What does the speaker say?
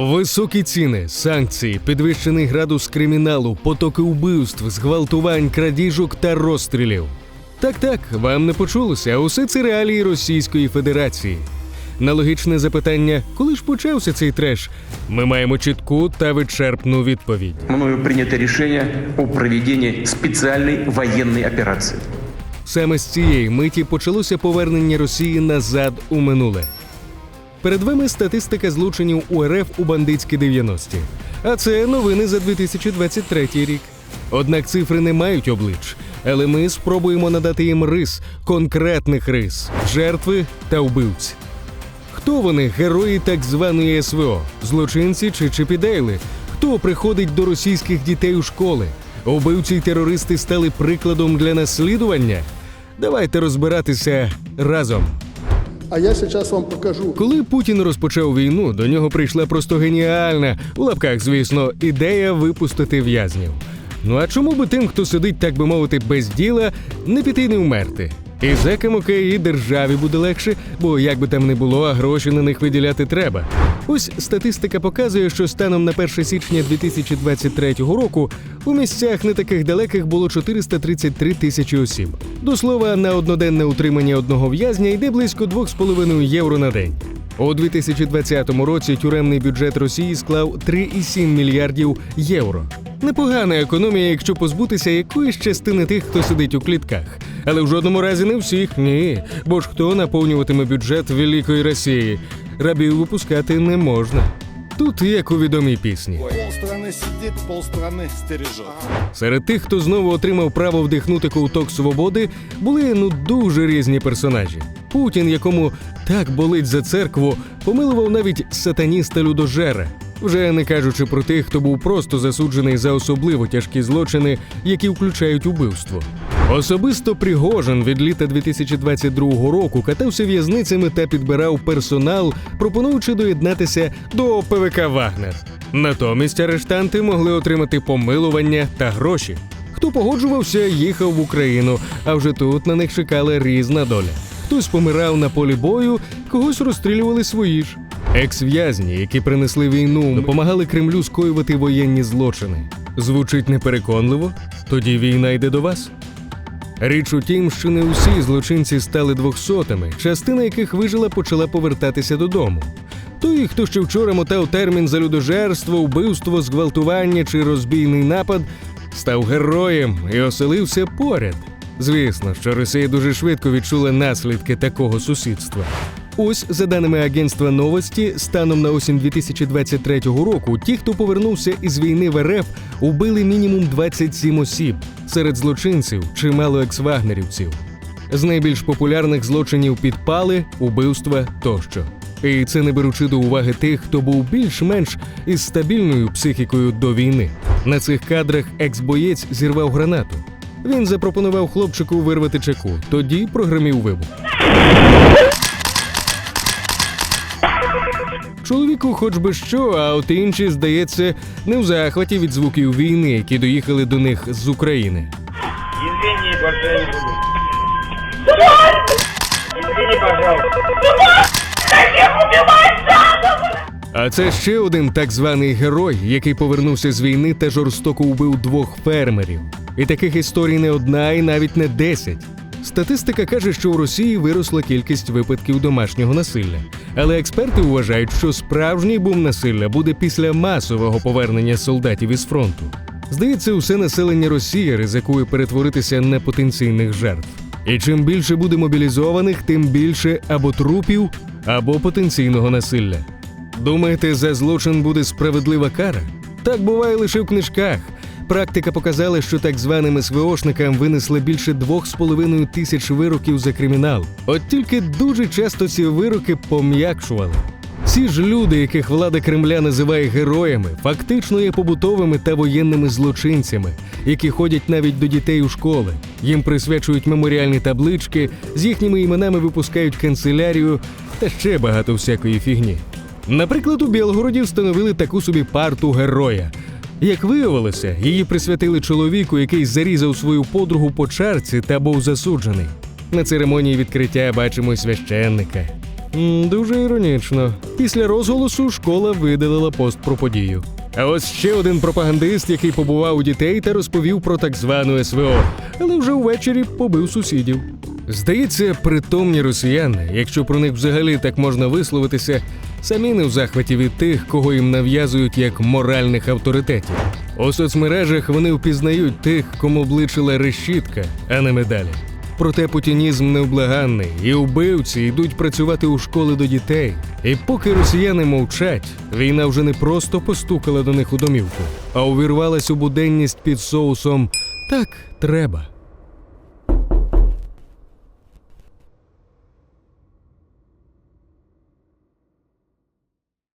Високі ціни, санкції, підвищений градус криміналу, потоки вбивств, зґвалтувань, крадіжок та розстрілів. Так, так, вам не почулося, усе це реалії Російської Федерації. На логічне запитання, коли ж почався цей треш, ми маємо чітку та вичерпну відповідь. Мною принято решение о проведении специальной военной операции. Саме з цієї миті почалося повернення Росії назад у минуле. Перед вами статистика злочинів УРФ у бандитські 90-ті. А це новини за 2023 рік. Однак цифри не мають облич, але ми спробуємо надати їм рис, конкретних рис, жертви та вбивці. Хто вони, герої так званої СВО, злочинці чи чіпідейли? Хто приходить до російських дітей у школи? Убивці й терористи стали прикладом для наслідування? Давайте розбиратися разом. А я сейчас вам покажу. Коли Путін розпочав війну, до нього прийшла просто геніальна, у лапках, звісно, ідея випустити в'язнів. Ну а чому би тим, хто сидить, так би мовити, без діла, не піти не вмерти? І зекам окей, і державі буде легше, бо як би там не було, а гроші на них виділяти треба. Ось статистика показує, що станом на 1 січня 2023 року у місцях не таких далеких було 433 тисячі осіб. До слова, на одноденне утримання одного в'язня йде близько 2,5 євро на день. У 2020 році тюремний бюджет Росії склав 3,7 мільярдів євро. Непогана економія, якщо позбутися якоїсь частини тих, хто сидить у клітках. Але в жодному разі не всіх, ні. Бо ж хто наповнюватиме бюджет великої Росії? Рабів випускати не можна. Тут як у відомій пісні. Полстраны сидит, полстраны стережет. Серед тих, хто знову отримав право вдихнути ковток свободи, були ну дуже різні персонажі. Путін, якому так болить за церкву, помилував навіть сатаніста людожера. Вже не кажучи про тих, хто був просто засуджений за особливо тяжкі злочини, які включають убивство. Особисто Пригожин від літа 2022 року катався в'язницями та підбирав персонал, пропонуючи доєднатися до ПВК Вагнер. Натомість арештанти могли отримати помилування та гроші. Хто погоджувався, їхав в Україну, а вже тут на них чекала різна доля. Хтось помирав на полі бою, когось розстрілювали свої ж. Екс-в'язні, які принесли війну, допомагали Кремлю скоювати воєнні злочини. Звучить непереконливо? Тоді війна йде до вас. Річ у тім, що не усі злочинці стали двохсотими, частина яких вижила почала повертатися додому. Той, хто ще вчора мотав термін за людожерство, вбивство, зґвалтування чи розбійний напад, став героєм і оселився поряд. Звісно, що Росія дуже швидко відчула наслідки такого сусідства. Ось, за даними агентства новості, станом на осінь 2023 року, ті, хто повернувся із війни в РФ, убили мінімум 27 осіб. Серед злочинців чимало екс-вагнерівців. З найбільш популярних злочинів підпали, убивства тощо. І це не беручи до уваги тих, хто був більш-менш із стабільною психікою до війни. На цих кадрах екс-боєць зірвав гранату. Він запропонував хлопчику вирвати чеку, тоді прогремів вибух. Чоловіку хоч би що, а от інші, здається, не в захваті від звуків війни, які доїхали до них з України. А це ще один так званий герой, який повернувся з війни та жорстоко вбив двох фермерів. І таких історій не одна і навіть не десять. Статистика каже, що у Росії виросла кількість випадків домашнього насилля. Але експерти вважають, що справжній бум насилля буде після масового повернення солдатів із фронту. Здається, усе населення Росії ризикує перетворитися на потенційних жертв. І чим більше буде мобілізованих, тим більше або трупів, або потенційного насилля. Думаєте, за злочин буде справедлива кара? Так буває лише в книжках. Практика показала, що так званим СВОшникам винесли більше 2,5 тисяч вироків за кримінал. От тільки дуже часто ці вироки пом'якшували. Ці ж люди, яких влада Кремля називає героями, фактично є побутовими та воєнними злочинцями, які ходять навіть до дітей у школи. Їм присвячують меморіальні таблички, з їхніми іменами випускають канцелярію та ще багато всякої фігні. Наприклад, у Білгороді встановили таку собі парту героя. Як виявилося, її присвятили чоловіку, який зарізав свою подругу по чарці та був засуджений. На церемонії відкриття бачимо священника. М, Дуже іронічно. Після розголосу школа видалила пост про подію. А ось ще один пропагандист, який побував у дітей та розповів про так звану СВО, але вже увечері побив сусідів. Здається, притомні росіяни, якщо про них взагалі так можна висловитися, самі не в захваті від тих, кого їм нав'язують як моральних авторитетів. У соцмережах вони впізнають тих, кому обличила решітка, а не медалі. Проте путінізм невблаганний, і вбивці йдуть працювати у школи до дітей. І поки росіяни мовчать, війна вже не просто постукала до них у домівку, а увірвалась у буденність під соусом так треба.